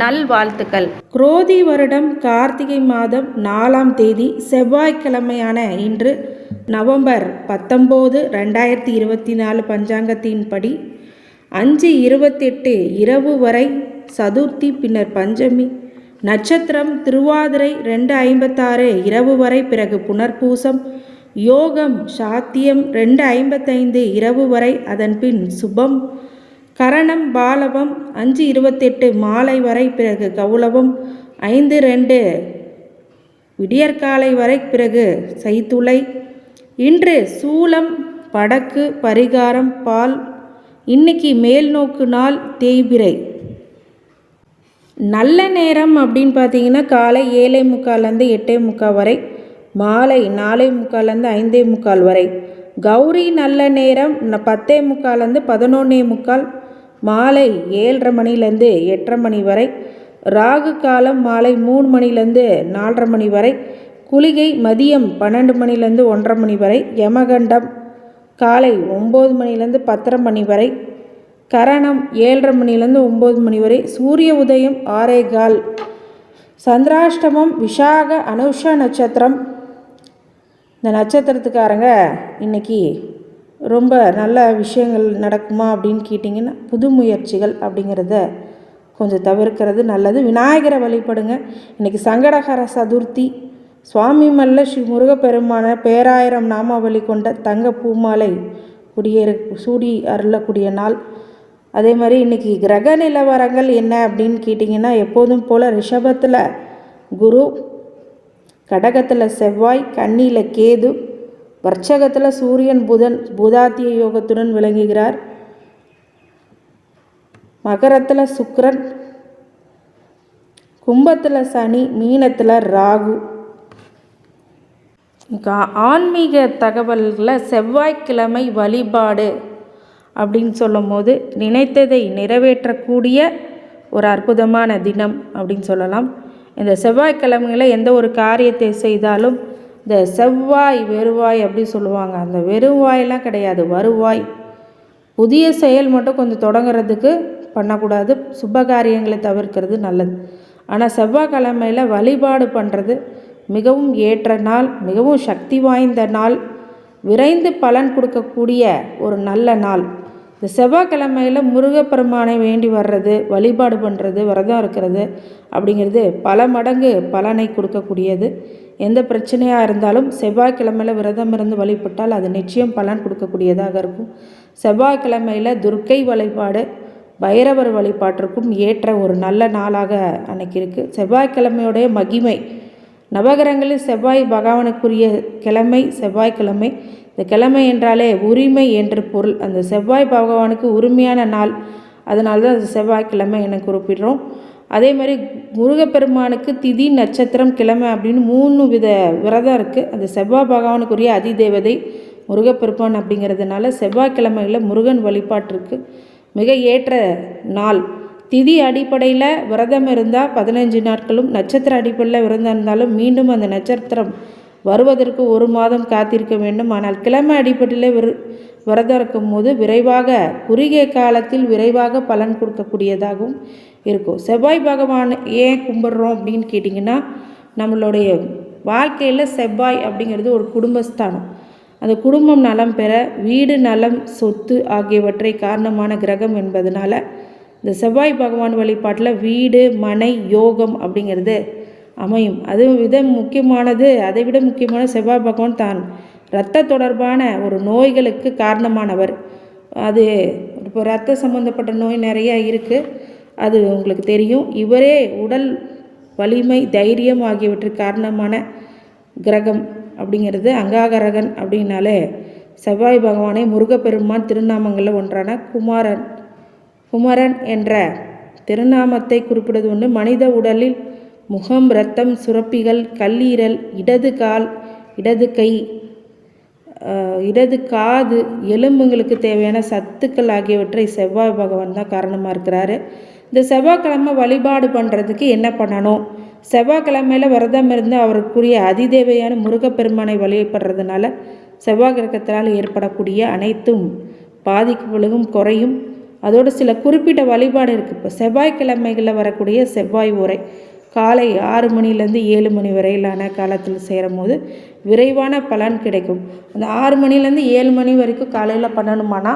நல்வாழ்த்துக்கள். குரோதி வருடம் கார்த்திகை மாதம் நாலாம் தேதி செவ்வாய்க்கிழமையான இன்று நவம்பர் பத்தொம்போது ரெண்டாயிரத்தி இருபத்தி நாலு பஞ்சாங்கத்தின்படி அஞ்சு இருபத்தெட்டு இரவு வரை சதுர்த்தி பின்னர் பஞ்சமி. நட்சத்திரம் திருவாதிரை ரெண்டு ஐம்பத்தாறு இரவு வரை பிறகு புனர்பூசம். யோகம் சாத்தியம் ரெண்டு ஐம்பத்தைந்து இரவு வரை அதன்பின் சுபம். கரணம் பாலவம் அஞ்சு இருபத்தெட்டு மாலை வரை பிறகு கௌலவம் ஐந்து ரெண்டு விடியற்காலை வரை பிறகு சைத்துளை. இன்று சூலம் படக்கு பரிகாரம் பால் இன்னைக்கு மேல் நோக்கு நாள் தேய்பிரை. நல்ல நேரம் அப்படின்னு பார்த்தீங்கன்னா காலை ஏழை முக்கால்லேருந்து எட்டே முக்கால் வரை மாலை நாலே முக்கால்லேருந்து ஐந்தே முக்கால் வரை. கௌரி நல்ல நேரம் பத்தே முக்கால்லேருந்து பதினொன்னே முக்கால் மாலை ஏழரை மணிலேருந்து எட்டரை மணி வரை ராகு காலம் மாலை மூணு மணிலேருந்து நாலரை மணி வரை குளிகை மதியம் பன்னெண்டு மணிலேருந்து ஒன்றரை மணி வரை யமகண்டம் காலை ஒம்பது மணிலேருந்து பத்தரை மணி வரை கரணம் ஏழரை மணிலேருந்து ஒம்பது மணி வரை சூரிய உதயம் ஆறே கால். சந்திராஷ்டமம் விஷாக அனுஷ நட்சத்திரம். இந்த நட்சத்திரத்துக்காரங்க இன்னைக்கு ரொம்ப நல்ல விஷயங்கள் நடக்குமா அப்படின்னு கேட்டிங்கன்னா புது முயற்சிகள் அப்படிங்கிறத கொஞ்சம் தவிர்க்கிறது நல்லது. விநாயகரை வழிபடுங்க. இன்றைக்கி சங்கடகர சதுர்த்தி. சுவாமி மல்ல ஸ்ரீ முருகப்பெருமான பேராயிரம் நாமாவளி கொண்ட தங்க பூமாலை குடியேறு சூடி அருளக்கூடிய நாள். அதே மாதிரி இன்றைக்கி கிரக நிலவரங்கள் என்ன அப்படின்னு கேட்டிங்கன்னா எப்போதும் போல் ரிஷபத்தில் குரு கடகத்தில் செவ்வாய் கண்ணியில் கேது வர்ச்சகத்தில் சூரியன் புதன் புதாத்திய யோகத்துடன் விளங்குகிறார். மகரத்தில் சுக்ரன் கும்பத்தில் சனி மீனத்தில் ராகு. ஆன்மீக தகவல்களில் செவ்வாய்க்கிழமை வழிபாடு அப்படின்னு சொல்லும்போது நினைத்ததை நிறைவேற்றக்கூடிய ஒரு அற்புதமான தினம் அப்படின்னு சொல்லலாம். இந்த செவ்வாய்க்கிழமையில் எந்த ஒரு காரியத்தை செய்தாலும் இந்த செவ்வாய் வெறுவாய் அப்படி சொல்லுவாங்க. அந்த வெறுவாயெல்லாம் கிடையாது. வருவாய். புதிய செயல் மட்டும் கொஞ்சம் தொடங்குறதுக்கு பண்ணக்கூடாது. சுப காரியங்களை தவிர்க்கிறது நல்லது. ஆனால் செவ்வாய்க்கிழமையில் வழிபாடு பண்ணுறது மிகவும் ஏற்ற நாள் மிகவும் சக்தி வாய்ந்த நாள் விரைந்து பலன் கொடுக்கக்கூடிய ஒரு நல்ல நாள். இந்த செவ்வாய்க்கிழமையில் முருகப்பெருமானை வேண்டி வர்றது வழிபாடு பண்ணுறது விரதம் இருக்கிறது அப்படிங்கிறது பல மடங்கு பலனை கொடுக்கக்கூடியது. எந்த பிரச்சனையாக இருந்தாலும் செவ்வாய்க்கிழமையில் விரதம் இருந்து வழிபட்டால் அது நிச்சயம் பலன் கொடுக்கக்கூடியதாக இருக்கும். செவ்வாய்க்கிழமையில் துர்க்கை வழிபாடு பைரவர் வழிபாட்டிற்கும் ஏற்ற ஒரு நல்ல நாளாக அன்னைக்கு இருக்குது செவ்வாய்க்கிழமையுடைய மகிமை. நவகரங்களில் செவ்வாய் பகவானுக்குரிய கிழமை செவ்வாய்க்கிழமை. இந்த கிழமை என்றாலே உரிமை என்று பொருள். அந்த செவ்வாய் பகவானுக்கு உரிமையான நாள். அதனால தான் அது செவ்வாய்க்கிழமை என குறிப்பிடுறோம். அதே மாதிரி முருகப்பெருமானுக்கு திதி நட்சத்திரம் கிழமை அப்படின்னு மூணு வித விரதம் இருக்குது அந்த செவ்வாய் பகவானுக்குரிய அதிதேவதை முருகப்பெருமான் அப்படிங்கிறதுனால செவ்வாய்க்கிழமையில் முருகன் வழிபாட்டிற்கு மிக ஏற்ற நாள். திதி அடிப்படையில் விரதம் இருந்தால் பதினஞ்சு நாட்களும் நட்சத்திர அடிப்படையில் விரதம் இருந்தாலும் மீண்டும் அந்த நட்சத்திரம் வருவதற்கு ஒரு மாதம் காத்திருக்க வேண்டும். ஆனால் கிழமை அடிப்படையில் விர விரதம் இருக்கும்போது விரைவாக குறுகிய காலத்தில் விரைவாக பலன் கொடுக்கக்கூடியதாகவும் இருக்கும். செவ்வாய் பகவான் ஏன் கும்பிட்றோம் அப்படின்னு கேட்டிங்கன்னா நம்மளுடைய வாழ்க்கையில் செவ்வாய் அப்படிங்கிறது ஒரு குடும்பஸ்தானம். அந்த குடும்பம் நலம் பெற வீடு நலம் சொத்து ஆகியவற்றை காரணமான கிரகம் என்பதனால இந்த செவ்வாய் பகவான் வழிபாட்டில் வீடு மனை யோகம் அப்படிங்கிறது அமையும். அது வித முக்கியமானது அதை விட முக்கியமான செவ்வாய் பகவான் தான் இரத்த தொடர்பான ஒரு நோய்களுக்கு காரணமானவர். அது இப்போ ரத்த சம்மந்தப்பட்ட நோய் நிறையா இருக்குது அது உங்களுக்கு தெரியும். இவரே உடல் வலிமை தைரியம் ஆகியவற்றுக்கு காரணமான கிரகம் அப்படிங்கிறது அங்காகரகன் அப்படின்னாலே செவ்வாய் பகவானை முருகப்பெருமான் திருநாமங்களில் ஒன்றான குமாரன். குமரன் என்ற திருநாமத்தை குறிப்பிடுவது ஒன்று. மனித உடலில் முகம் இரத்தம் சுரப்பிகள் கல்லீரல் இடது கால் இடது கை இடது காது எலும்புங்களுக்கு தேவையான சத்துக்கள் ஆகியவற்றை செவ்வாய் பகவான் தான் காரணமாக இருக்கிறாரு. இந்த செவ்வாய்க்கிழமை வழிபாடு பண்ணுறதுக்கு என்ன பண்ணணும்? செவ்வாய்க்கிழமையில் விரதம் இருந்து அவருக்குரிய அதிதேவையான முருகப்பெருமானை வழிபடுறதுனால செவ்வாய் கிரகத்தினால் ஏற்படக்கூடிய அனைத்தும் பாதிப்புகளும் குறையும். அதோடு சில குறிப்பிட்ட வழிபாடு இருக்குது இப்போ செவ்வாய்க்கிழமைகளில் வரக்கூடிய செவ்வாய் உரை காலை ஆறு மணிலேருந்து ஏழு மணி வரையிலான காலத்தில் சேரும் போது விரைவான பலன் கிடைக்கும். அந்த ஆறு மணிலேருந்து ஏழு மணி வரைக்கும் காலையில் பண்ணணுமானா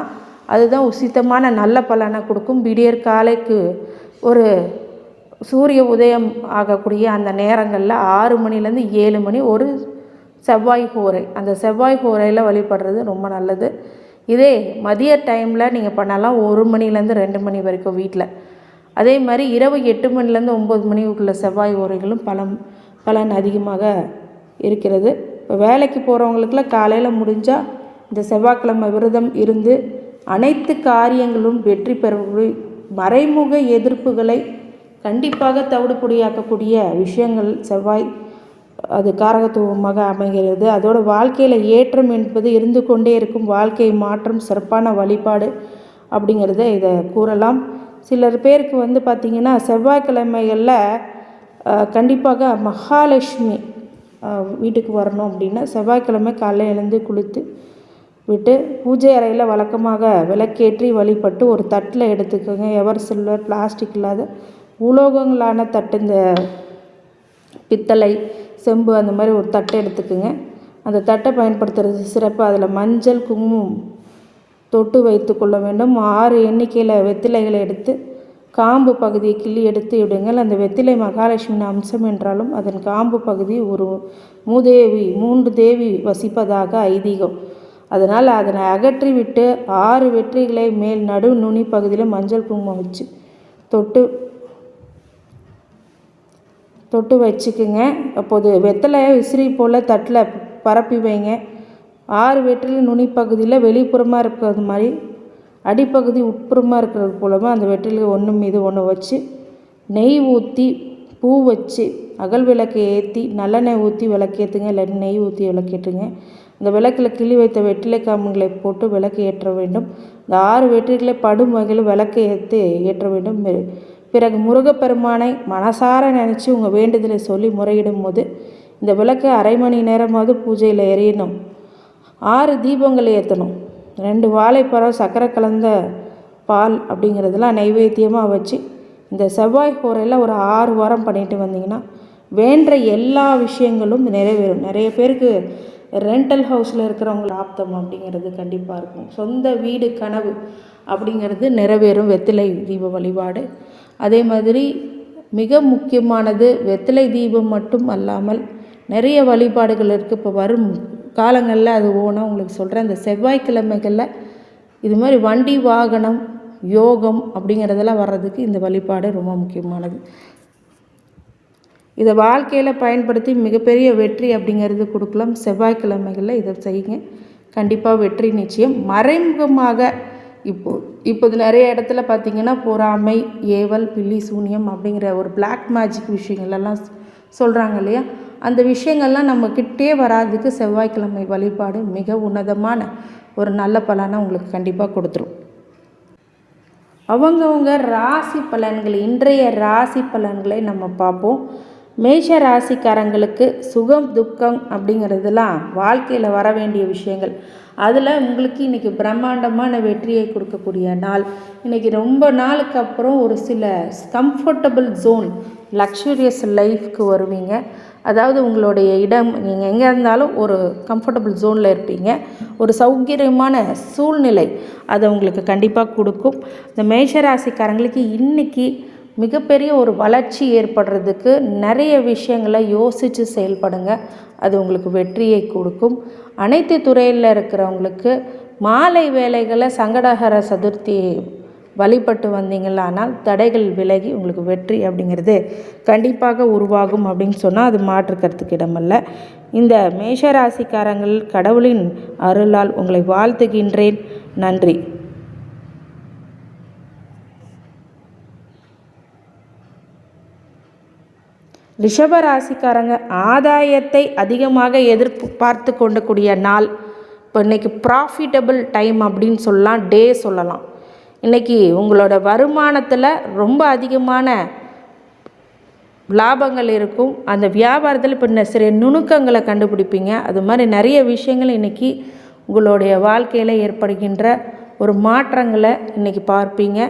அதுதான் உசித்தமான நல்ல பலனை கொடுக்கும். விடியற் காலைக்கு ஒரு சூரிய உதயம் ஆகக்கூடிய அந்த நேரங்களில் ஆறு மணிலேருந்து ஏழு மணி ஒரு செவ்வாய் ஹோரை. அந்த செவ்வாய் ஹோரையில் வழிபடுறது ரொம்ப நல்லது. இதே மதிய டைமில் நீங்கள் பண்ணலாம் ஒரு மணிலேருந்து ரெண்டு மணி வரைக்கும் வீட்டில் அதே மாதிரி இரவு எட்டு மணிலேருந்து ஒம்பது மணிக்குள்ள செவ்வாய் ஓரைகளும் பலம் பலன் அதிகமாக இருக்கிறது. இப்போ வேலைக்கு போகிறவங்களுக்குலாம் காலையில் முடிஞ்சால் இந்த செவ்வாய்க்கிழமை விரதம் இருந்து அனைத்து காரியங்களும் வெற்றி பெறக்கூடிய மறைமுக எதிர்ப்புகளை கண்டிப்பாக தவிடுபொடியாக்கக்கூடிய விஷயங்கள் செவ்வாய் அது காரகத்துவமாக அமைகிறது. அதோட வாழ்க்கையில் ஏற்றம் என்பது இருந்து கொண்டே இருக்கும் வாழ்க்கை மாற்றம் சிறப்பான வழிபாடு அப்படிங்கிறத இதை கூறலாம். சிலர் பேருக்கு வந்து பார்த்திங்கன்னா செவ்வாய்க்கிழமைகளில் கண்டிப்பாக மகாலட்சுமி வீட்டுக்கு வரணும் அப்படின்னா செவ்வாய்க்கிழமை காலையில் எழுந்து குளித்து விட்டு பூஜை அறையில் வழக்கமாக விளக்கேற்றி வழிபட்டு ஒரு தட்டில் எடுத்துக்கோங்க. எவர் சில்வர் பிளாஸ்டிக் இல்லாத உலோகங்களான தட்டு இந்த பித்தளை செம்பு அந்த மாதிரி ஒரு தட்டை எடுத்துக்கோங்க. அந்த தட்டை பயன்படுத்துறது சிறப்பு. அதில் மஞ்சள் குங்குமம் தொட்டு வைத்து கொள்ள வேண்டும். ஆறு எண்ணிக்கையில் வெத்திலைகளை எடுத்து காம்பு பகுதியை கிள்ளி எடுத்து விடுங்கள். அந்த வெத்திலை மகாலட்சுமியின் அம்சம் என்றாலும் அதன் காம்பு பகுதி ஒரு மூதேவி மூன்று தேவி வசிப்பதாக ஐதீகம். அதனால் அதனை அகற்றி விட்டு ஆறு வெற்றிகளை மேல் நடு நுனி பகுதியில் மஞ்சள் குங்குமம் வச்சு தொட்டு தொட்டு வச்சுக்குங்க. அப்போது வெத்தலையை விசிறி போல் தட்டில் பரப்பி வைங்க. ஆறு வெற்றில நுனிப்பகுதியில் வெளிப்புறமாக இருக்கிறது மாதிரி அடிப்பகுதி உட்புறமாக இருக்கிறது போலவும் அந்த வெற்றில ஒன்று மீது ஒன்று வச்சு நெய் ஊற்றி பூ வச்சு அகல் விளக்கை ஏற்றி நல்லெண்ணெய் ஊற்றி விளக்கேற்றுங்க இல்லாட்டி நெய் ஊற்றி விளக்கேற்றுங்க. இந்த விளக்கில் கிளி வைத்த வெற்றிலை காம்புகளை போட்டு விளக்கு ஏற்ற வேண்டும். இந்த ஆறு வெற்றிகளை படும் வகையில் விளக்கை ஏற்றி ஏற்ற வேண்டும். பிறகு முருகப்பெருமானை மனசார நினச்சி உங்கள் வேண்டுதலை சொல்லி முறையிடும் போது இந்த விளக்கு அரை மணி நேரமாவது பூஜையில் எரியணும். ஆறு தீபங்கள் ஏற்றணும் ரெண்டு வாழைப்பழம் சர்க்கரை கலந்த பால் அப்படிங்கிறதெல்லாம் நைவேத்தியமாக வச்சு இந்த செவ்வாய் கோரையில் ஒரு ஆறு வாரம் பண்ணிட்டு வந்தீங்கன்னா வேண்ட எல்லா விஷயங்களும் நிறைவேறும். நிறைய பேருக்கு ரெண்டல் ஹவுஸில் இருக்கிறவங்க ஆப்தம் அப்படிங்கிறது கண்டிப்பாக இருக்கும். சொந்த வீடு கனவு அப்படிங்கிறது நிறைவேறும். வெத்திலை தீப வழிபாடு. அதே மாதிரி மிக முக்கியமானது வெத்திலை தீபம் மட்டும் அல்லாமல் நிறைய வழிபாடுகள் இருக்குது இப்போ வரும் காலங்களில் அது ஓனா உங்களுக்கு சொல்கிறேன் அந்த செவ்வாய்க்கிழமைகளில் இது மாதிரி வண்டி வாகனம் யோகம் அப்படிங்கிறதெல்லாம் வர்றதுக்கு இந்த வழிபாடு ரொம்ப முக்கியமானது. இதை வாழ்க்கையில் பயன்படுத்தி மிகப்பெரிய வெற்றி அப்படிங்கிறது கொடுக்கலாம். செவ்வாய்க்கிழமைகளில் இதை செய்யுங்க. கண்டிப்பாக வெற்றி நிச்சயம். மறைமுகமாக இப்போ இப்போது நிறைய இடத்துல பார்த்தீங்கன்னா பொறாமை ஏவல் பில்லி சூனியம் அப்படிங்கிற ஒரு பிளாக் மேஜிக் விஷயங்கள் எல்லாம் சொல்கிறாங்க இல்லையா? அந்த விஷயங்கள்லாம் நம்ம கிட்டே வராதுக்கு செவ்வாய்க்கிழமை வழிபாடு மிக உன்னதமான ஒரு நல்ல பலனை உங்களுக்கு கண்டிப்பாக கொடுத்துரும். அவங்கவுங்க ராசி பலன்கள் இன்றைய ராசி பலன்களை நம்ம பார்ப்போம். மேஷ ராசிக்காரங்களுக்கு சுகம் துக்கம் அப்படிங்கிறதுலாம் வாழ்க்கையில் வர வேண்டிய விஷயங்கள். அதில் உங்களுக்கு இன்றைக்கி பிரம்மாண்டமான வெற்றியை கொடுக்கக்கூடிய நாள். இன்றைக்கி ரொம்ப நாளுக்கு அப்புறம் ஒரு சில கம்ஃபர்டபுள் ஜோன் லக்ஸுரியஸ் லைஃப்க்கு வருவீங்க. அதாவது உங்களுடைய இடம் நீங்கள் எங்கே இருந்தாலும் ஒரு கம்ஃபர்டபுள் ஜோனில் இருப்பீங்க. ஒரு சௌகரியமான சூழ்நிலை அதை உங்களுக்கு கண்டிப்பாக கொடுக்கும். இந்த மேஷராசிக்காரங்களுக்கு இன்றைக்கி மிகப்பெரிய ஒரு வளர்ச்சி ஏற்படுறதுக்கு நிறைய விஷயங்களை யோசித்து செயல்படுங்க. அது உங்களுக்கு வெற்றியை கொடுக்கும். அனைத்து துறையில் இருக்கிறவங்களுக்கு மாலை வேலைகளை சங்கடகர சதுர்த்தி வழிபட்டு வந்தீங்களானால் தடைகள் விலகி உங்களுக்கு வெற்றி அப்படிங்கிறது கண்டிப்பாக உருவாகும் அப்படின்னு சொன்னால் அது மாற்றுக்கிறதுக்கு இடமல்ல. இந்த மேஷராசிக்காரங்கள் கடவுளின் அருளால் உங்களை வாழ்த்துகின்றேன். நன்றி. ரிஷபராசிக்காரங்க ஆதாயத்தை அதிகமாக எதிர்பார்த்து பார்த்து கொண்டக்கூடிய நாள். இப்போ இன்றைக்கி ப்ராஃபிட்டபிள் டைம் அப்படின்னு சொல்லலாம் டே சொல்லலாம். இன்றைக்கி உங்களோட வருமானத்தில் ரொம்ப அதிகமான லாபங்கள் இருக்கும். அந்த வியாபாரத்தில் இப்போ சிறிய சில நுணுக்கங்களை கண்டுபிடிப்பீங்க. அது மாதிரி நிறைய விஷயங்கள் இன்றைக்கி உங்களுடைய வாழ்க்கையில் ஏற்படுகின்ற ஒரு மாற்றங்களை இன்றைக்கி பார்ப்பீங்க.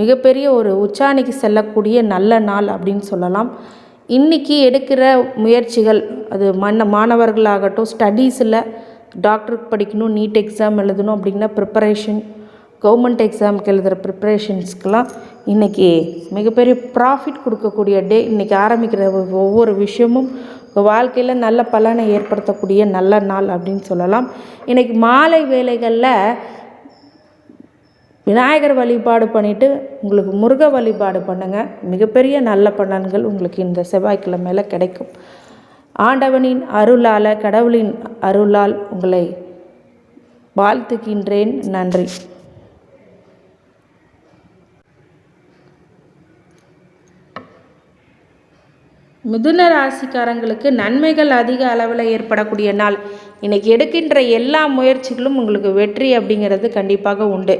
மிகப்பெரிய ஒரு உச்சாணிக்கு செல்லக்கூடிய நல்ல நாள் அப்படின்னு சொல்லலாம். இன்றைக்கி எடுக்கிற முயற்சிகள் அது மன்ன மாணவர்களாகட்டும் ஸ்டடீஸில் டாக்டருக்கு படிக்கணும் நீட் எக்ஸாம் எழுதணும் அப்படின்னா ப்ரிப்பரேஷன் கவர்மெண்ட் எக்ஸாமுக்கு எழுதுகிற ப்ரிப்பரேஷன்ஸ்க்கெலாம் இன்றைக்கி மிகப்பெரிய ப்ராஃபிட் கொடுக்கக்கூடிய டே இன்றைக்கி ஆரம்பிக்கிற ஒவ்வொரு விஷயமும் வாழ்க்கையில் நல்ல பலனை ஏற்படுத்தக்கூடிய நல்ல நாள் அப்படின்னு சொல்லலாம். இன்றைக்கி மாலை வேலைகளில் விநாயகர் வழிபாடு பண்ணிவிட்டு உங்களுக்கு முருக வழிபாடு பண்ணுங்கள் மிகப்பெரிய நல்ல பலன்கள் உங்களுக்கு இந்த செவ்வாய்க்கிழமையில் கிடைக்கும். ஆண்டவனின் அருளால் கடவுளின் அருளால் உங்களை வாழ்த்துகின்றேன். நன்றி. மிதுன ராசிக்காரங்களுக்கு நன்மைகள் அதிக அளவில் ஏற்படக்கூடிய நாள். இன்னைக்கு எடுக்கின்ற எல்லா முயற்சிகளும் உங்களுக்கு வெற்றி அப்படிங்கிறது கண்டிப்பாக உண்டு.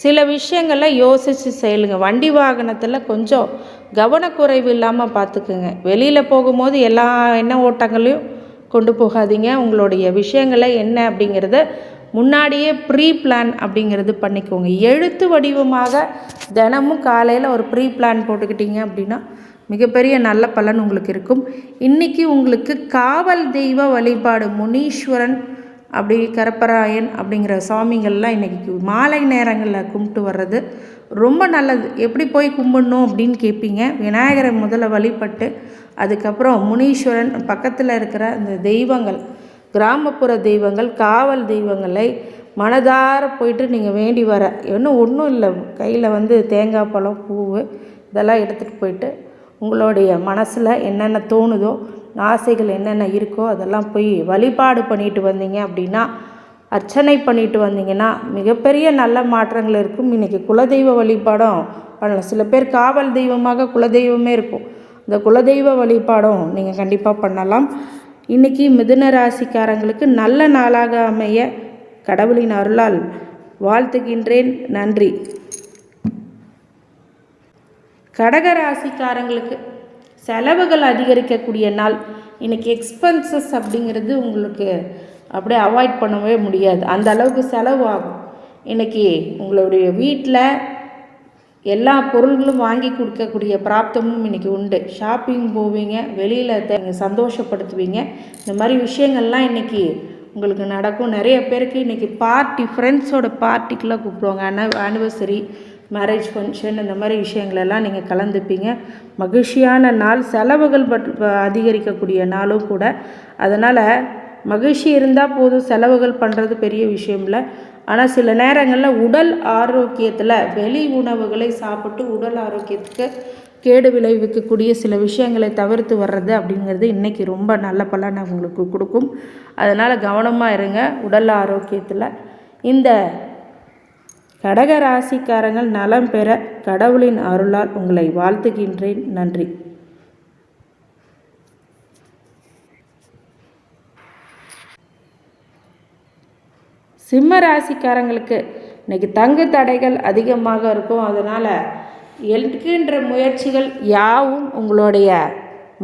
சில விஷயங்களை யோசித்து செயலுங்க. வண்டி வாகனத்தில் கொஞ்சம் கவனக்குறைவு இல்லாமல் பார்த்துக்குங்க வெளியில் போகும்போது எல்லா எண்ண ஓட்டங்களையும் கொண்டு போகாதீங்க. உங்களுடைய விஷயங்களை என்ன அப்படிங்கிறத முன்னாடியே ப்ரீ பிளான் அப்படிங்கிறது பண்ணிக்கோங்க. எழுத்து வடிவமாக தினமும் காலையில் ஒரு ப்ரீ பிளான் போட்டுக்கிட்டீங்க அப்படின்னா மிகப்பெரிய நல்ல பலன் உங்களுக்கு இருக்கும். இன்றைக்கி உங்களுக்கு காவல் தெய்வ வழிபாடு முனீஸ்வரன் அப்படி கரப்பராயன் அப்படிங்கிற சாமிகள்லாம் இன்றைக்கி மாலை நேரங்களில் கும்பிட்டு வர்றது ரொம்ப நல்லது. எப்படி போய் கும்பிடணும் அப்படின்னு கேட்பீங்க. விநாயகரை முதல்ல வழிபட்டு அதுக்கப்புறம் முனீஸ்வரன் பக்கத்தில் இருக்கிற இந்த தெய்வங்கள் கிராமப்புற தெய்வங்கள் காவல் தெய்வங்களை மனதார போயிட்டு நீங்கள் வேண்டி வர. இன்னும் ஒன்றும் இல்லை. கையில் வந்து தேங்காய் பழம் பூவு இதெல்லாம் எடுத்துகிட்டு போயிட்டு உங்களுடைய மனசில் என்னென்ன தோணுதோ ஆசைகள் என்னென்ன இருக்கோ அதெல்லாம் போய் வழிபாடு பண்ணிட்டு வந்தீங்க அப்படின்னா அர்ச்சனை பண்ணிட்டு வந்தீங்கன்னா மிகப்பெரிய நல்ல மாற்றங்கள் இருக்கும். இன்றைக்கி குலதெய்வ வழிபாடும் பண்ணலாம். சில பேர் காவல் தெய்வமாக குலதெய்வமே இருக்கும். இந்த குலதெய்வ வழிபாடும் நீங்கள் கண்டிப்பாக பண்ணலாம். இன்றைக்கி மிதுன ராசிக்காரங்களுக்கு நல்ல நாளாக அமைய கடவுளின் அருளால் வாழ்த்துகின்றேன். நன்றி. கடக ராசிக்காரங்களுக்கு செலவுகள் அதிகரிக்கக்கூடிய நாள். இன்றைக்கி எக்ஸ்பென்சஸ் அப்படிங்கிறது உங்களுக்கு அப்படியே அவாய்ட் பண்ணவே முடியாது. அந்த அளவுக்கு செலவு ஆகும். இன்றைக்கி உங்களுடைய வீட்டில் எல்லா பொருள்களும் வாங்கி கொடுக்கக்கூடிய பிராப்தமும் இன்றைக்கி உண்டு. ஷாப்பிங் போவீங்க வெளியில் சந்தோஷப்படுத்துவீங்க. இந்த மாதிரி விஷயங்கள்லாம் இன்றைக்கி உங்களுக்கு நடக்கும். நிறைய பேருக்கு இன்றைக்கி பார்ட்டி ஃப்ரெண்ட்ஸோட பார்ட்டிக்கெலாம் கூப்பிடுவாங்க. ஆன ஆனிவர்சரி மேரேஜ் ஃபங்க்ஷன் இந்த மாதிரி விஷயங்களெல்லாம் நீங்கள் கலந்துப்பீங்க. மகிழ்ச்சியான நாள் செலவுகள் பட் அதிகரிக்கக்கூடிய நாளும் கூட. அதனால் மகிழ்ச்சி இருந்தால் போதும் செலவுகள் பண்ணுறது பெரிய விஷயம் இல்லை. ஆனால் சில நேரங்களில் உடல் ஆரோக்கியத்தில் வெளி உணவுகளை சாப்பிட்டு உடல் ஆரோக்கியத்துக்கு கேடு விளைவிக்கக்கூடிய சில விஷயங்களை தவிர்த்து வர்றது அப்படிங்கிறது இன்றைக்கி ரொம்ப நல்ல பலனை உங்களுக்கு கொடுக்கும். அதனால் கவனமாக இருங்க உடல் ஆரோக்கியத்தில். இந்த கடக ராசிக்காரங்கள் நலம் பெற கடவுளின் அருளால் உங்களை வாழ்த்துகின்றேன். நன்றி. சிம்ம ராசிக்காரங்களுக்கு இன்னைக்கு தங்கு தடைகள் அதிகமாக இருக்கும். அதனால் எடுக்கின்ற முயற்சிகள் யாவும் உங்களுடைய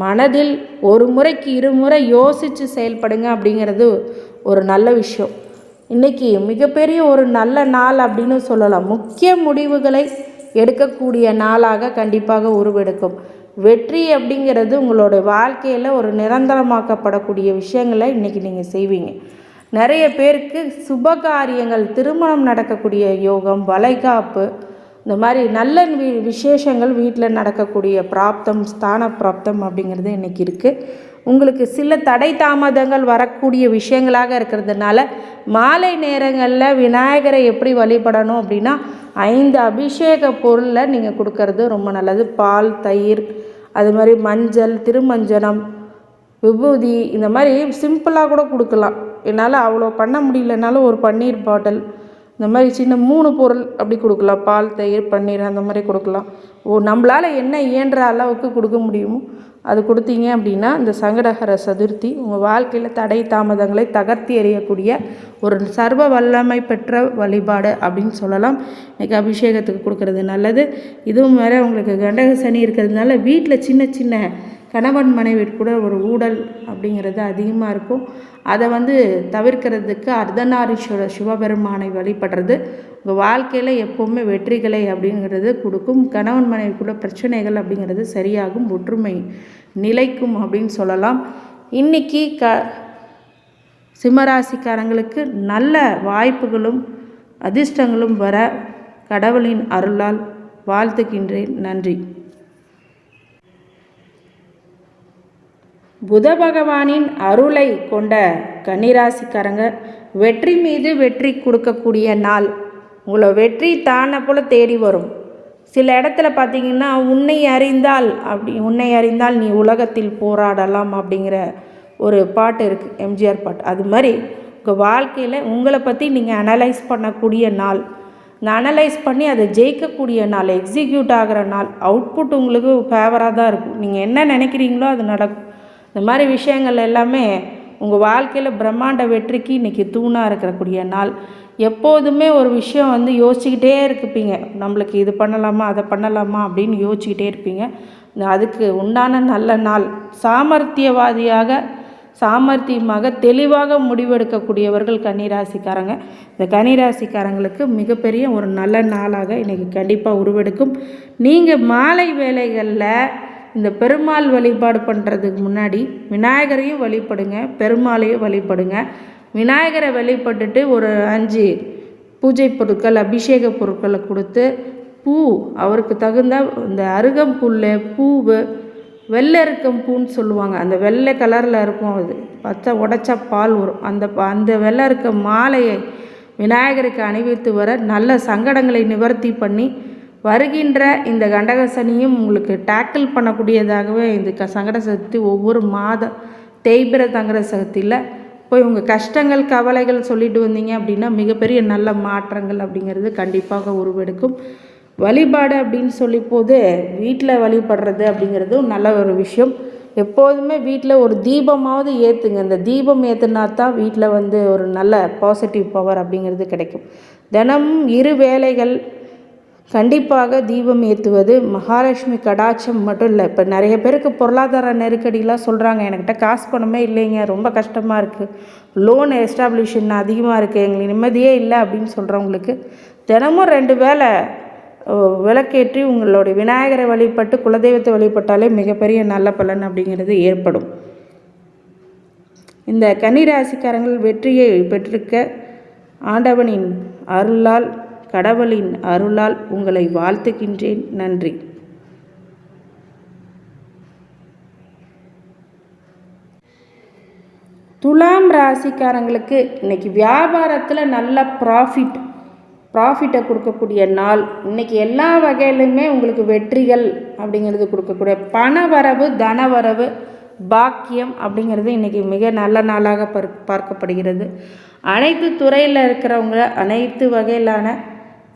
மனதில் ஒரு முறைக்கு இருமுறை யோசித்து செயல்படுங்க அப்படிங்கிறது ஒரு நல்ல விஷயம். இன்றைக்கி மிகப்பெரிய ஒரு நல்ல நாள் அப்படின்னு சொல்லலாம். முக்கிய முடிவுகளை எடுக்கக்கூடிய நாளாக கண்டிப்பாக உருவெடுக்கும். வெற்றி அப்படிங்கிறது உங்களோட வாழ்க்கையில் ஒரு நிரந்தரமாக்கப்படக்கூடிய விஷயங்களை இன்றைக்கி நீங்கள் செய்வீங்க. நிறைய பேருக்கு சுபகாரியங்கள் திருமணம் நடக்கக்கூடிய யோகம் வளைகாப்பு இந்த மாதிரி நல்ல வி- விசேஷங்கள் வீட்டில் நடக்கக்கூடிய பிராப்தம் ஸ்தான பிராப்தம் அப்படிங்கிறது இன்றைக்கி இருக்குது உங்களுக்கு சில தடை தாமதங்கள் வரக்கூடிய விஷயங்களாக இருக்கிறதுனால மாலை நேரங்களில் விநாயகரை எப்படி வழிபடணும் அப்படின்னா ஐந்து அபிஷேக பொருளை நீங்கள் கொடுக்கறது ரொம்ப நல்லது. பால் தயிர் அது மாதிரி மஞ்சள் திருமஞ்சனம் விபூதி இந்த மாதிரி சிம்பிளாக கூட கொடுக்கலாம். என்னால் அவ்வளோ பண்ண முடியலனாலும் ஒரு பன்னீர் பாட்டில் இந்த மாதிரி சின்ன மூணு பொருள் அப்படி கொடுக்கலாம். பால் தயிர் பன்னீர் அந்த மாதிரி கொடுக்கலாம். ஓ நம்மளால் என்ன இயன்ற அளவுக்கு கொடுக்க முடியுமோ அது கொடுத்தீங்க அப்படின்னா இந்த சங்கடகர சதுர்த்தி உங்கள் வாழ்க்கையில் தடை தாமதங்களை தகர்த்தி எறியக்கூடிய ஒரு சர்வ வல்லமை பெற்ற வழிபாடு அப்படின்னு சொல்லலாம். இன்றைக்கி அபிஷேகத்துக்கு கொடுக்கறது நல்லது. இதுவும் வேற உங்களுக்கு கண்டக சனி இருக்கிறதுனால வீட்டில் சின்ன சின்ன கணவன் மனைவி கூட ஒரு ஊடல் அப்படிங்கிறது அதிகமாக இருக்கும். அதை வந்து தவிர்க்கிறதுக்கு அர்த்தநாரீஸ்வரர் சிவபெருமானை வழிபடுறது உங்கள் வாழ்க்கையில் எப்போவுமே வெற்றிகளை அப்படிங்கிறது கொடுக்கும். கணவன் மனைவிக்குள்ள பிரச்சனைகள் அப்படிங்கிறது சரியாகும் ஒற்றுமை நிலைக்கும் அப்படின்னு சொல்லலாம். இன்றைக்கி க சிம்மராசிக்காரங்களுக்கு நல்ல வாய்ப்புகளும் அதிர்ஷ்டங்களும் வர கடவுளின் அருளால் வாழ்த்துகின்றேன். நன்றி. புத பகவானின் அருளை கொண்ட கன்னிராசிக்காரங்க வெற்றி மீது வெற்றி கொடுக்கக்கூடிய நாள். உங்களை வெற்றி தானே போல் தேடி வரும். சில இடத்துல பார்த்தீங்கன்னா உன்னை அறிந்தால் அப்படி உன்னை அறிந்தால் நீ உலகத்தில் போராடலாம் அப்படிங்கிற ஒரு பாட்டு இருக்குது எம்ஜிஆர் பாட்டு. அது மாதிரி உங்கள் வாழ்க்கையில் உங்களை பற்றி நீங்கள் அனலைஸ் பண்ணக்கூடிய நாள். இந்த அனலைஸ் பண்ணி அதை ஜெயிக்கக்கூடிய நாள் எக்ஸிக்யூட் ஆகிற நாள். அவுட்புட் உங்களுக்கு ஃபேவராக தான் இருக்கும். நீங்கள் என்ன நினைக்கிறீங்களோ அது நடக்கும். இந்த மாதிரி விஷயங்கள் எல்லாமே உங்கள் வாழ்க்கையில் பிரம்மாண்ட வெற்றிக்கு இன்றைக்கி தூணாக இருக்கக்கூடிய நாள். எப்போதுமே ஒரு விஷயம் வந்து யோசிச்சுக்கிட்டே இருப்பீங்க. நம்மளுக்கு இது பண்ணலாமா அதை பண்ணலாமா அப்படின்னு யோசிச்சுக்கிட்டே இருப்பீங்க. அதுக்கு உண்டான நல்ல நாள். சாமர்த்தியவாதியாக சாமர்த்தியமாக தெளிவாக முடிவெடுக்கக்கூடியவர்கள் கன்னிராசிக்காரங்க. இந்த கன்னிராசிக்காரங்களுக்கு மிகப்பெரிய ஒரு நல்ல நாளாக இன்றைக்கி கண்டிப்பாக உருவெடுக்கும். நீங்கள் மாலை வேலைகளில் இந்த பெருமாள் வழிபாடு பண்ணுறதுக்கு முன்னாடி விநாயகரையும் வழிபடுங்க பெருமாளையும் வழிபடுங்க. விநாயகரை வழிபட்டுட்டு ஒரு அஞ்சு பூஜை பொருட்கள் அபிஷேக பொருட்களை கொடுத்து பூ அவருக்கு தகுந்த இந்த அருகம்புல் பூவு வெள்ளை இருக்கும் பூன்னு சொல்லுவாங்க. அந்த வெள்ளை கலரில் இருக்கும் அது. பச்சை உடச்ச பால் வரும். அந்த அந்த வெள்ளை இருக்க மாலையை விநாயகருக்கு அணிவித்து வர நல்ல சங்கடங்களை நிவர்த்தி பண்ணி வருகின்ற இந்த கண்டக சனியும் உங்களுக்கு டேக்கிள் பண்ணக்கூடியதாகவே இந்த க சங்கட சக்தி ஒவ்வொரு மாத தேய்பிர தங்கர சக்தியில் போய் உங்கள் கஷ்டங்கள் கவலைகள் சொல்லிட்டு வந்தீங்க அப்படின்னா மிகப்பெரிய நல்ல மாற்றங்கள் அப்படிங்கிறது கண்டிப்பாக உருவெடுக்கும். வழிபாடு அப்படின்னு சொல்லி போது வீட்டில் வழிபடுறது அப்படிங்கிறதும் நல்ல ஒரு விஷயம். எப்போதுமே வீட்டில் ஒரு தீபமாவது ஏற்றுங்க இந்த தீபம் ஏற்றுனா தான் வீட்டில் வந்து ஒரு நல்ல பாசிட்டிவ் பவர் அப்படிங்கிறது கிடைக்கும். தினமும் இரு வேலைகள் கண்டிப்பாக தீபம் ஏற்றுவது மகாலட்சுமி கடாட்சம் மட்டும் இல்லை. இப்போ நிறைய பேருக்கு பொருளாதார நெருக்கடிலாம் சொல்கிறாங்க என்கிட்ட காசு பணமே இல்லைங்க. ரொம்ப கஷ்டமாக இருக்குது லோன் எஸ்டாப்ளிஷன் அதிகமாக இருக்குது எங்களுக்கு நிம்மதியே இல்லை அப்படின்னு சொல்கிறவங்களுக்கு தினமும் ரெண்டு வேளை விளக்கேற்றி உங்களுடைய விநாயகரை வழிபட்டு குலதெய்வத்தை வழிபட்டாலே மிகப்பெரிய நல்ல பலன் அப்படிங்கிறது ஏற்படும். இந்த கன்னிராசிக்காரங்கள் வெற்றியை பெற்றிருக்க ஆண்டவனின் அருளால் கடவுளின் அருளால் உங்களை வாழ்த்துகின்றேன். நன்றி. துலாம் ராசிக்காரங்களுக்கு இன்னைக்கு வியாபாரத்தில் நல்ல ப்ராஃபிட் ப்ராஃபிட்டை கொடுக்கக்கூடிய நாள். இன்றைக்கி எல்லா வகையிலுமே உங்களுக்கு வெற்றிகள் அப்படிங்கிறது கொடுக்கக்கூடிய பண வரவு தன வரவு பாக்கியம் அப்படிங்கிறது இன்றைக்கி மிக நல்ல நாளாக பார்க்கப்படுகிறது. அனைத்து துறையில் இருக்கிறவங்க அனைத்து வகையிலான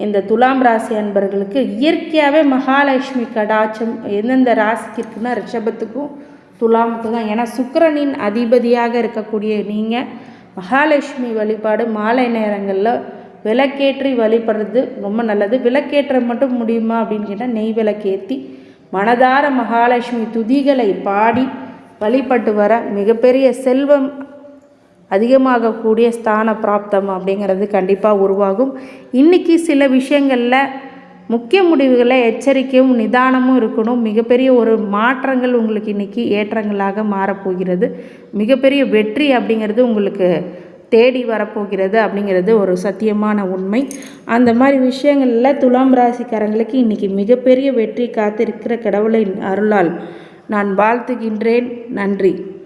இந்த துலாம் ராசி அன்பர்களுக்கு இயற்கையாகவே மகாலட்சுமி கடாச்சம் எந்தெந்த ராசிக்கு இருக்குன்னா ரிஷபத்துக்கும் துலாமுக்கு தான். ஏன்னா சுக்கரனின் அதிபதியாக இருக்கக்கூடிய நீங்கள் மகாலட்சுமி வழிபாடு மாலை நேரங்களில் விளக்கேற்றி வழிபடுறது ரொம்ப நல்லது. விளக்கேற்ற மட்டும் முடியுமா அப்படின்னு கேட்டால் நெய் விளக்கேற்றி மனதார மகாலட்சுமி துதிகளை பாடி வழிபட்டு வர மிகப்பெரிய செல்வம் அதிகமாகக்கூடிய ஸ்தான பிராப்தம் அப்படிங்கிறது கண்டிப்பாக உருவாகும். இன்றைக்கி சில விஷயங்களில் முக்கிய முடிவுகளை எச்சரிக்கையும் நிதானமும் இருக்கணும். மிகப்பெரிய ஒரு மாற்றங்கள் உங்களுக்கு இன்றைக்கி ஏற்றங்களாக மாறப்போகிறது மிகப்பெரிய வெற்றி அப்படிங்கிறது உங்களுக்கு தேடி வரப்போகிறது அப்படிங்கிறது ஒரு சத்தியமான உண்மை. அந்த மாதிரி விஷயங்களில் துலாம் ராசிக்காரங்களுக்கு இன்றைக்கி மிகப்பெரிய வெற்றி காத்திருக்கிற கடவுளின் அருளால் நான் வாழ்த்துகின்றேன். நன்றி.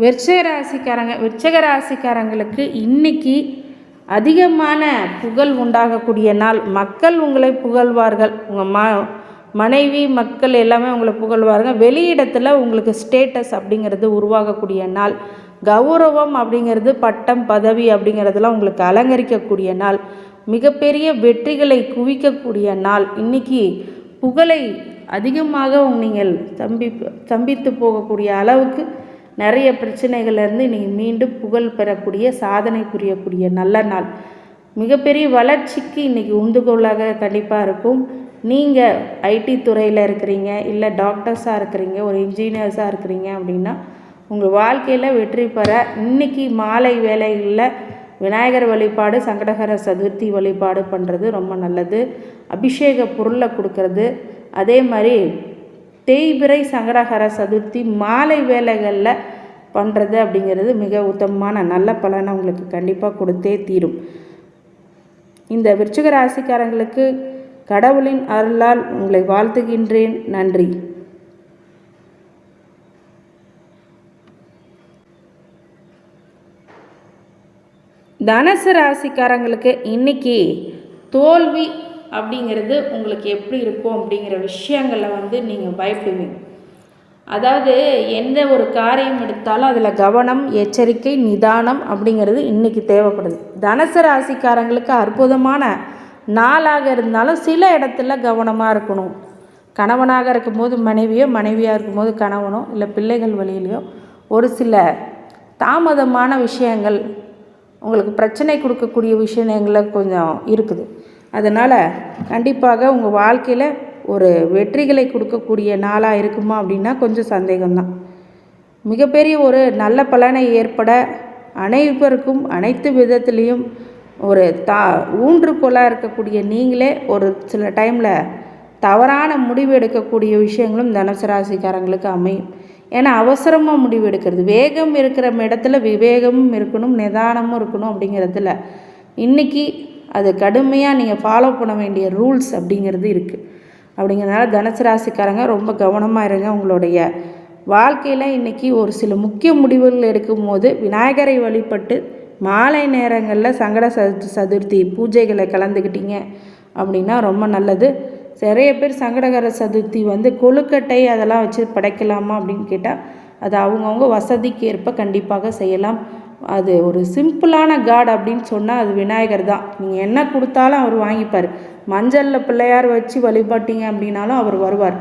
விருச்சக ராசிக்காரங்க விருச்சக ராசிக்காரங்களுக்கு இன்னைக்கு அதிகமான புகழ் உண்டாகக்கூடிய நாள். மக்கள் உங்களை புகழ்வார்கள். உங்கள் ம மனைவி மக்கள் எல்லாமே உங்களை புகழ்வாருங்க. வெளியிடத்தில் உங்களுக்கு ஸ்டேட்டஸ் அப்படிங்கிறது உருவாகக்கூடிய நாள். கௌரவம் அப்படிங்கிறது பட்டம் பதவி அப்படிங்கிறதெல்லாம் உங்களுக்கு அலங்கரிக்கக்கூடிய நாள். மிகப்பெரிய வெற்றிகளை குவிக்கக்கூடிய நாள். இன்னைக்கு புகழை அதிகமாக நீங்கள் தம்பி சம்பித்து போகக்கூடிய அளவுக்கு நிறைய பிரச்சனைகள்லேருந்து இன்றைக்கி மீண்டும் புகழ் பெறக்கூடிய சாதனை புரியக்கூடிய நல்ல நாள். மிகப்பெரிய வளர்ச்சிக்கு இன்றைக்கி உந்துகோலாக கண்டிப்பாக இருக்கும். நீங்கள் ஐடி துறையில் இருக்கிறீங்க இல்லை டாக்டர்ஸாக இருக்கிறீங்க ஒரு இன்ஜினியர்ஸாக இருக்கிறீங்க அப்படின்னா உங்கள் வாழ்க்கையில் வெற்றி பெற இன்னைக்கு மாலை வேலைகளில் விநாயகர் வழிபாடு சங்கடகர சதுர்த்தி வழிபாடு பண்ணுறது ரொம்ப நல்லது. அபிஷேக பொருளை கொடுக்கறது. அதே மாதிரி தேய்பிறை சங்கடகர சதுர்த்தி மாலை வேலைகளில் பண்ணுறது அப்படிங்கிறது மிக உத்தமமான நல்ல பலனை உங்களுக்கு கண்டிப்பாக கொடுத்தே தீரும். இந்த விருச்சிக ராசிக்காரங்களுக்கு கடவுளின் அருளால் உங்களை வாழ்த்துகின்றேன். நன்றி. தனுசு ராசிக்காரங்களுக்கு இன்னைக்கு தோல்வி அப்படிங்கிறது உங்களுக்கு எப்படி இருக்கும் அப்படிங்கிற விஷயங்களை வந்து நீங்கள் பயப்படுவீங்க. அதாவது எந்த ஒரு காரியம் எடுத்தாலும் அதில் கவனம் எச்சரிக்கை நிதானம் அப்படிங்கிறது இன்றைக்கி தேவைப்படுது. தனுசு ராசிக்காரங்களுக்கு அற்புதமான நாளாக இருந்தாலும் சில இடத்துல கவனமாக இருக்கணும். கணவனாக இருக்கும்போது மனைவியோ மனைவியாக இருக்கும்போது கணவனோ இல்லை பிள்ளைகள் வழியிலையோ ஒரு சில தாமதமான விஷயங்கள் உங்களுக்கு பிரச்சனை கொடுக்கக்கூடிய விஷயங்கள் கொஞ்சம் இருக்குது. அதனால் கண்டிப்பாக உங்கள் வாழ்க்கையில் ஒரு வெற்றிகளை கொடுக்கக்கூடிய நாளாக இருக்குமா அப்படின்னா கொஞ்சம் சந்தேகம்தான். மிகப்பெரிய ஒரு நல்ல பலனை ஏற்பட அனைவருக்கும் அனைத்து விதத்துலேயும் ஒரு தா ஊன்றுகோலாக இருக்கக்கூடிய நீங்களே ஒரு சில டைமில் தவறான முடிவு எடுக்கக்கூடிய விஷயங்களும் தனுசு ராசிக்காரங்களுக்கு அமையும். ஏன்னா அவசரமாக முடிவு எடுக்கிறது. வேகம் இருக்கிற இடத்துல விவேகமும் இருக்கணும் நிதானமும் இருக்கணும் அப்படிங்கிறதுல. இன்றைக்கி அது கடுமையாக நீங்கள் ஃபாலோ பண்ண வேண்டிய ரூல்ஸ் அப்படிங்கிறது இருக்குது அப்படிங்கிறதுனால தனுசு ராசிக்காரங்க ரொம்ப கவனமாக இருங்க. உங்களுடைய வாழ்க்கையில் இன்றைக்கி ஒரு சில முக்கிய முடிவுகள் எடுக்கும்போது விநாயகரை வழிபட்டு மாலை நேரங்களில் சங்கட சது சதுர்த்தி பூஜைகளை கலந்துக்கிட்டீங்க அப்படின்னா ரொம்ப நல்லது. நிறைய பேர் சங்கடகர சதுர்த்தி வந்து கொழுக்கட்டை அதெல்லாம் வச்சு படைக்கலாமா அப்படின்னு கேட்டால் அது அவங்கவுங்க வசதிக்கு ஏற்ப கண்டிப்பாக செய்யலாம். அது ஒரு சிம்பிளான காட் அப்படின்னு சொன்னால் அது விநாயகர் தான். நீங்கள் என்ன கொடுத்தாலும் அவர் வாங்கிப்பார். மஞ்சளில் பிள்ளையார் வச்சு வழிபாட்டீங்க அப்படின்னாலும் அவர் வருவார்.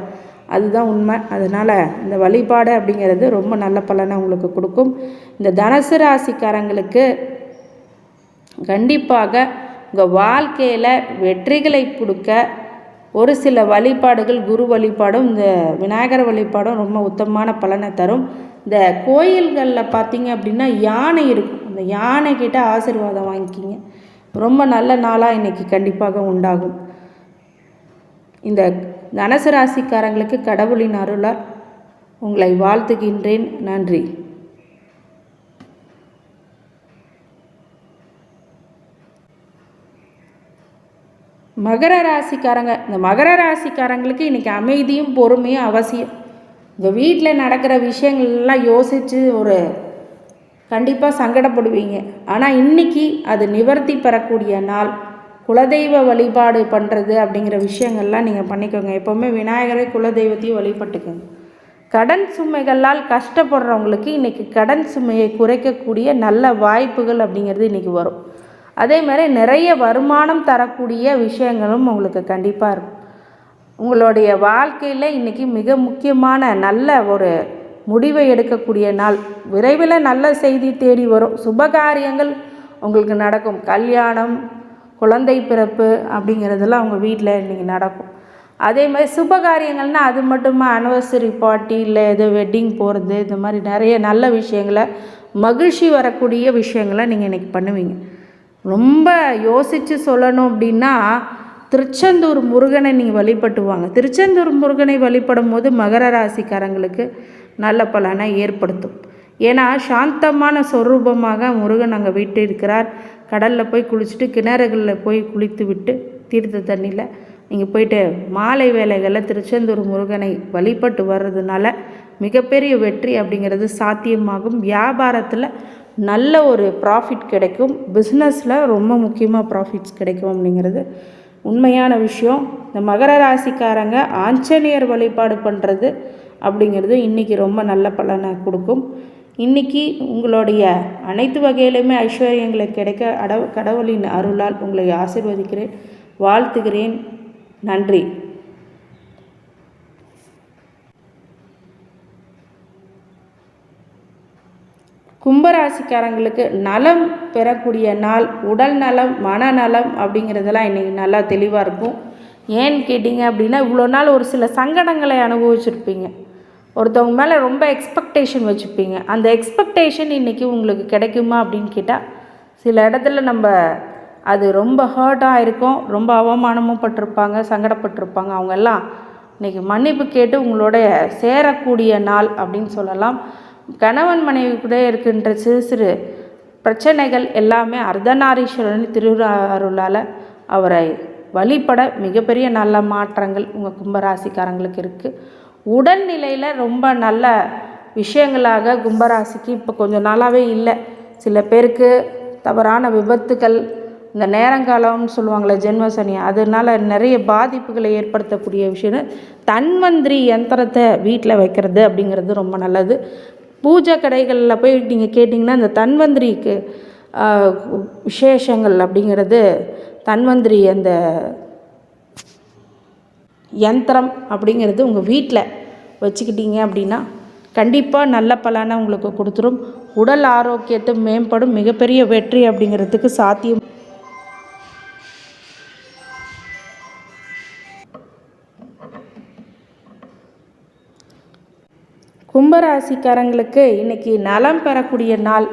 அதுதான் உண்மை. அதனால் இந்த வழிபாடு அப்படிங்கிறது ரொம்ப நல்ல பலனை உங்களுக்கு கொடுக்கும். இந்த தனுசு ராசிக்காரங்களுக்கு கண்டிப்பாக உங்கள் வாழ்க்கையில் வெற்றிகளை கொடுக்க ஒரு சில வழிபாடுகள் குரு வழிபாடும் இந்த விநாயகர் வழிபாடும் ரொம்ப உத்தமமான பலனை தரும். இந்த கோயில்களில் பார்த்தீங்க அப்படின்னா யானை இருக்கும். அந்த யானை கிட்ட ஆசீர்வாதம் வாங்கிக்கிங்க. ரொம்ப நல்ல நாளாக இன்றைக்கி கண்டிப்பாக உண்டாகும். இந்த தனுசு ராசிக்காரங்களுக்கு கடவுளின் அருளால் உங்களை வாழ்த்துகின்றேன். நன்றி. மகர ராசிக்காரங்க இந்த மகர ராசிக்காரங்களுக்கு இன்றைக்கி அமைதியும் பொறுமையும் அவசியம். இந்த வீட்டில் நடக்கிற விஷயங்கள்லாம் யோசித்து ஒரு கண்டிப்பாக சங்கடப்படுவீங்க. ஆனால் இன்றைக்கி அது நிவர்த்தி பெறக்கூடிய நாள். குலதெய்வ வழிபாடு பண்ணுறது அப்படிங்கிற விஷயங்கள்லாம் நீங்கள் பண்ணிக்கோங்க. எப்போவுமே விநாயகரை குலதெய்வத்தையும் வழிபட்டுக்கோங்க. கடன் சுமைகளால் கஷ்டப்படுறவங்களுக்கு இன்றைக்கி கடன் சுமையை குறைக்கக்கூடிய நல்ல வாய்ப்புகள் அப்படிங்கிறது இன்றைக்கி வரும். அதே மாதிரி நிறைய வருமானம் தரக்கூடிய விஷயங்களும் உங்களுக்கு கண்டிப்பாக இருக்கும். உங்களுடைய வாழ்க்கையில் இன்றைக்கி மிக முக்கியமான நல்ல ஒரு முடிவை எடுக்கக்கூடிய நாள். விரைவில் நல்ல செய்தி தேடி வரும். சுபகாரியங்கள் உங்களுக்கு நடக்கும். கல்யாணம் குழந்தை பிறப்பு அப்படிங்கிறதெல்லாம் உங்கள் வீட்டில் இன்றைக்கி நடக்கும். அதே மாதிரி சுபகாரியங்கள்னால் அது மட்டுமா? அனிவர்சரி பார்ட்டி இல்லை எது வெட்டிங் போகிறது இந்த மாதிரி நிறைய நல்ல விஷயங்களை மகிழ்ச்சி வரக்கூடிய விஷயங்களை நீங்கள் இன்றைக்கி பண்ணுவீங்க. ரொம்ப யோசித்து சொல்லணும் அப்படின்னா திருச்செந்தூர் முருகனை நீங்கள் வழிபட்டுவாங்க. திருச்செந்தூர் முருகனை வழிபடும் போது மகர ராசிக்காரங்களுக்கு நல்ல பலனை ஏற்படுத்தும். ஏன்னா சாந்தமான சொரூபமாக முருகன் அங்கே வீட்டு இருக்கிறார். கடலில் போய் குளிச்சுட்டு கிணறுகளில் போய் குளித்து விட்டு தீர்த்த தண்ணியில் நீங்கள் போயிட்டு மாலை வேலைகளில் திருச்செந்தூர் முருகனை வழிபட்டு வர்றதுனால மிகப்பெரிய வெற்றி அப்படிங்கிறது சாத்தியமாகும். வியாபாரத்தில் நல்ல ஒரு ப்ராஃபிட் கிடைக்கும். பிஸ்னஸில் ரொம்ப முக்கியமாக ப்ராஃபிட்ஸ் கிடைக்கும் அப்படிங்கிறது உண்மையான விஷயம். இந்த மகர ராசிக்காரங்க ஆஞ்சநேயர் வழிபாடு பண்ணுறது அப்படிங்கிறது இன்றைக்கி ரொம்ப நல்ல பலனை கொடுக்கும். இன்றைக்கி உங்களுடைய அனைத்து வகையிலுமே ஐஸ்வர்யங்களை கிடைக்க அட கடவுளின் அருளால் உங்களை ஆசிர்வதிக்கிறேன். வாழ்த்துகிறேன். நன்றி. கும்பராசிக்காரங்களுக்கு நலம் பெறக்கூடிய நாள் உடல் நலம் மனநலம் அப்படிங்கிறதெல்லாம் இன்றைக்கி நல்லா தெளிவாக இருக்கும். ஏன்னு கேட்டிங்க அப்படின்னா இவ்வளோ நாள் ஒரு சில சங்கடங்களை அனுபவிச்சிருப்பீங்க. ஒருத்தவங்க மேலே ரொம்ப எக்ஸ்பெக்டேஷன் வச்சுருப்பீங்க அந்த எக்ஸ்பெக்டேஷன் இன்றைக்கி உங்களுக்கு கிடைக்குமா அப்படின்னு கேட்டால் சில இடத்துல நம்ம அது ரொம்ப ஹர்ட்டாக இருக்கும். ரொம்ப அவமானமும் பட்டிருப்பாங்க சங்கடப்பட்டிருப்பாங்க. அவங்கெல்லாம் இன்றைக்கி மன்னிப்பு கேட்டு உங்களோட சேரக்கூடிய நாள் அப்படின்னு சொல்லலாம். கணவன் மனைவி கூட இருக்கின்ற சிறு சிறு பிரச்சனைகள் எல்லாமே அர்த்தநாரீஸ்வரன் திருவாரூரால் அவரை வழிபட மிகப்பெரிய நல்ல மாற்றங்கள் உங்கள் கும்பராசிக்காரங்களுக்கு இருக்குது உடல்நிலையில் ரொம்ப நல்ல விஷயங்களாக கும்பராசிக்கு இப்போ கொஞ்சம் நாளாகவே இல்லை. சில பேருக்கு தவறான விபத்துகள் இந்த நேரங்காலம்னு சொல்லுவாங்களே ஜென்மசனி அதனால் நிறைய பாதிப்புகளை ஏற்படுத்தக்கூடிய விஷயம் தன்வந்திரி யந்திரத்தை வீட்டில் வைக்கிறது அப்படிங்கிறது ரொம்ப நல்லது. பூஜை கடைகளில் போய் நீங்கள் கேட்டிங்கன்னா இந்த தன்வந்திரிக்கு விசேஷங்கள் அப்படிங்கிறது தன்வந்திரி அந்த யந்திரம் அப்படிங்கிறது உங்கள் வீட்டில் வச்சுக்கிட்டீங்க அப்படின்னா கண்டிப்பாக நல்ல பலனை உங்களுக்கு கொடுத்துரும். உடல் ஆரோக்கியத்தை மேம்படும் மிகப்பெரிய வெற்றி அப்படிங்கிறதுக்கு சாத்தியம். கும்பராசிக்காரங்களுக்கு இன்னைக்கு நலம் பெறக்கூடிய நாள்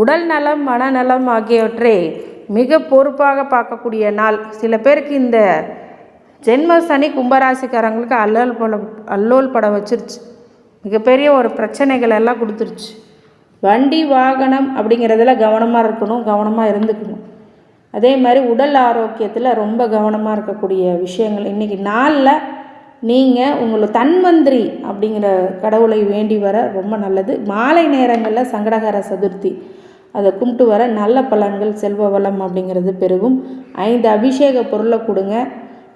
உடல் நலம் மனநலம் ஆகியவற்றை மிக பொறுப்பாக பார்க்கக்கூடிய நாள். சில பேருக்கு இந்த ஜென்ம சனி கும்பராசிக்காரங்களுக்கு அல்லோல் பட அல்லோல் பட வச்சிருச்சு. மிகப்பெரிய ஒரு பிரச்சனைகள் எல்லாம் கொடுத்துருச்சு. வண்டி வாகனம் அப்படிங்கிறதுல கவனமாக இருக்கணும் கவனமாக இருந்துக்கணும். அதே மாதிரி உடல் ஆரோக்கியத்தில் ரொம்ப கவனமாக இருக்கக்கூடிய விஷயங்கள். இன்றைக்கி நாளில் நீங்கள் உங்களை தன்வந்திரி அப்படிங்கிற கடவுளை வேண்டி வர ரொம்ப நல்லது. மாலை நேரங்களில் சங்கடகர சதுர்த்தி. அதை கும்பிட்டு வர நல்ல பலன்கள் செல்வ வளம் அப்படிங்கிறது பெருகும். ஐந்து அபிஷேக பொருளை கொடுங்க.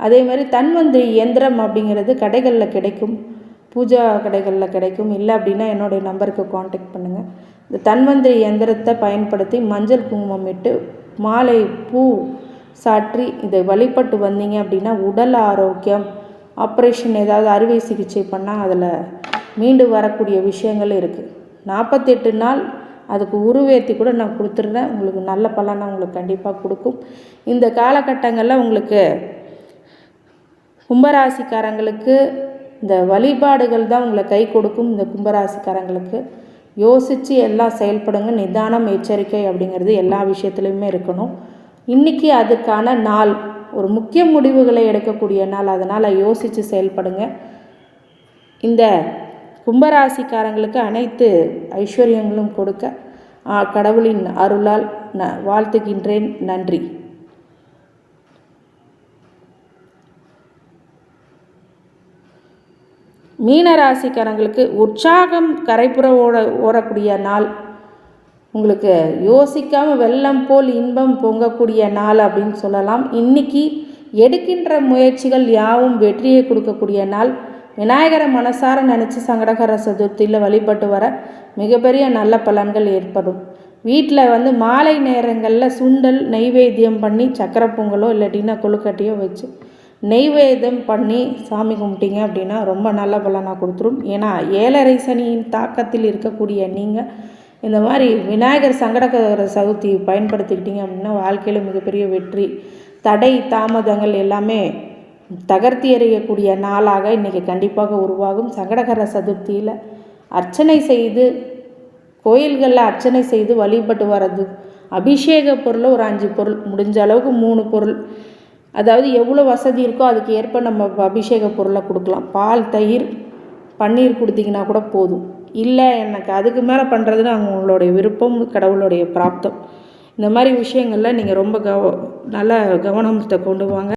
அதே மாதிரி தன்வந்திரி இயந்திரம் அப்படிங்கிறது கடைகளில் கிடைக்கும். பூஜா கடைகளில் கிடைக்கும். இல்லை அப்படின்னா என்னுடைய நம்பருக்கு காண்டாக்ட் பண்ணுங்கள் இந்த தன்வந்திரி இயந்திரத்தை பயன்படுத்தி மஞ்சள் குங்குமம் இட்டு மாலை பூ சாற்றி இதை வழிபட்டு வந்தீங்க அப்படின்னா உடல் ஆரோக்கியம் ஆப்ரேஷன் ஏதாவது அறுவை சிகிச்சை பண்ணால் அதில் மீண்டு வரக்கூடிய விஷயங்கள் இருக்குது நாற்பத்தெட்டு நாள் அதுக்கு உருவேற்றி கூட நான் கொடுத்துட்றேன். உங்களுக்கு நல்ல பலனை உங்களுக்கு கண்டிப்பாக கொடுக்கும். இந்த காலகட்டங்களில் உங்களுக்கு கும்பராசிக்காரங்களுக்கு இந்த வழிபாடுகள் தான் உங்களை கை கொடுக்கும். இந்த கும்பராசிக்காரங்களுக்கு யோசித்து எல்லாம் செயல்படுங்க. நிதானம் எச்சரிக்கை அப்படிங்கிறது எல்லா விஷயத்துலையுமே இருக்கணும். இன்றைக்கி அதுக்கான நாள். ஒரு முக்கிய முடிவுகளை எடுக்கக்கூடிய நாள். அதனால் யோசித்து செயல்படுங்க. இந்த கும்பராசிக்காரங்களுக்கு அனைத்து ஐஸ்வர்யங்களும் கொடுக்க கடவுளின் அருளால் ந வாழ்த்துகின்றேன். நன்றி. மீன ராசிக்காரங்களுக்கு உற்சாகம் கரைப்புற ஓட ஓடக்கூடிய நாள். உங்களுக்கு யோசிக்காமல் வெள்ளம் போல் இன்பம் பொங்கக்கூடிய நாள் அப்படின்னு சொல்லலாம். இன்னைக்கு எடுக்கின்ற முயற்சிகள் யாவும் வெற்றியை கொடுக்கக்கூடிய நாள். விநாயகரை மனசார நினச்சி சங்கடகர சதுர்த்தியில் வழிபட்டு வர மிகப்பெரிய நல்ல பலன்கள் ஏற்படும். வீட்டில் வந்து மாலை நேரங்களில் சுண்டல் நெய்வேத்தியம் பண்ணி சக்கரை பொங்கலோ இல்லாட்டினா கொழுக்கட்டையோ வச்சு நெய்வேத்தியம் பண்ணி சாமி கும்பிட்டீங்க அப்படின்னா ரொம்ப நல்ல பலனாக கொடுத்துரும். ஏன்னா ஏழரை சனியின் தாக்கத்தில் இருக்கக்கூடிய நீங்கள் இந்த மாதிரி விநாயகர் சங்கடகர சதுர்த்தி பயன்படுத்திக்கிட்டீங்க அப்படின்னா வாழ்க்கையில் மிகப்பெரிய வெற்றி. தடை தாமதங்கள் எல்லாமே தகர்த்தி எறியக்கூடிய நாளாக இன்றைக்கி கண்டிப்பாக உருவாகும். சங்கடகர சதுர்த்தியில் அர்ச்சனை செய்து கோயில்களில் அர்ச்சனை செய்து வழிபட்டு வர்றது. அபிஷேக பொருள் ஒரு அஞ்சு பொருள் முடிஞ்ச அளவுக்கு மூணு பொருள். அதாவது எவ்வளோ வசதி இருக்கோ அதுக்கு ஏற்ப நம்ம அபிஷேக பொருளை கொடுக்கலாம். பால் தயிர் பன்னீர் கொடுத்தீங்கன்னா கூட போதும். இல்லை எனக்கு அதுக்கு மேலே பண்ணுறதுன்னு அவங்களுடைய விருப்பம் கடவுளுடைய பிராப்தம். இந்த மாதிரி விஷயங்களில் நீங்கள் ரொம்ப கவ நல்ல கவனத்தை கொண்டு வாங்க.